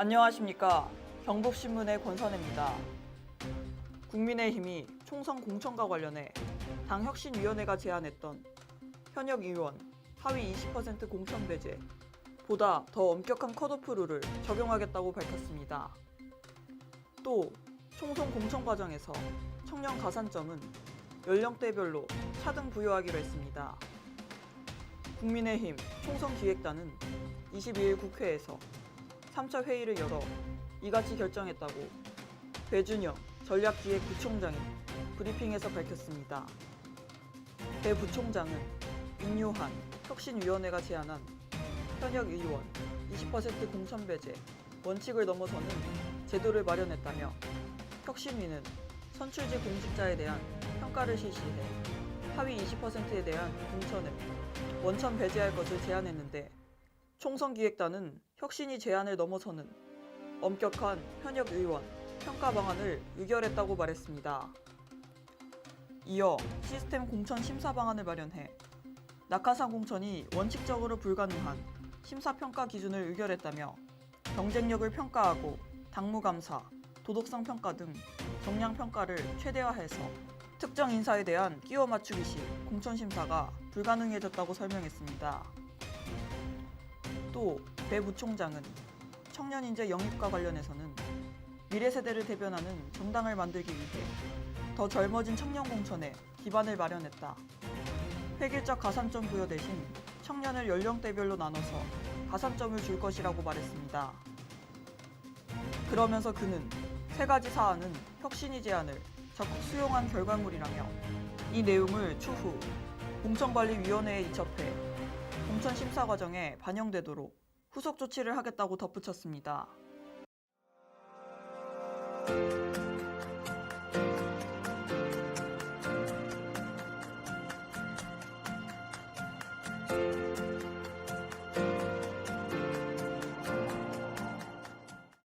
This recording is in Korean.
안녕하십니까. 경북신문의 권선혜입니다. 국민의힘이 총선 공천과 관련해 당 혁신위원회가 제안했던 현역 의원 하위 20% 공천 배제 보다 더 엄격한 컷오프 룰을 적용하겠다고 밝혔습니다. 또 총선 공천 과정에서 청년 가산점은 연령대별로 차등 부여하기로 했습니다. 국민의힘 총선 기획단은 22일 국회에서 3차 회의를 열어 이같이 결정했다고 배준영 전략기획부총장이 브리핑에서 밝혔습니다. 배 부총장은 인요한 혁신위원회가 제안한 현역 의원 20% 공천 배제 원칙을 넘어서는 제도를 마련했다며 혁신위는 선출직 공직자에 대한 평가를 실시해 하위 20%에 대한 공천을 원천 배제할 것을 제안했는데 총선 기획단은 혁신이 제안을 넘어서는 엄격한 현역 의원 평가 방안을 의결했다고 말했습니다. 이어 시스템 공천 심사 방안을 마련해 낙하산 공천이 원칙적으로 불가능한 심사 평가 기준을 의결했다며 경쟁력을 평가하고 당무 감사, 도덕성 평가 등 정량 평가를 최대화해서 특정 인사에 대한 끼워 맞추기 시 공천 심사가 불가능해졌다고 설명했습니다. 또 배 부총장은 청년 인재 영입과 관련해서는 미래 세대를 대변하는 정당을 만들기 위해 더 젊어진 청년 공천에 기반을 마련했다. 획일적 가산점 부여 대신 청년을 연령대별로 나눠서 가산점을 줄 것이라고 말했습니다. 그러면서 그는 세 가지 사안은 혁신이 제안을 적극 수용한 결과물이라며 이 내용을 추후 공천관리위원회에 이첩해 공천 심사 과정에 반영되도록 후속 조치를 하겠다고 덧붙였습니다.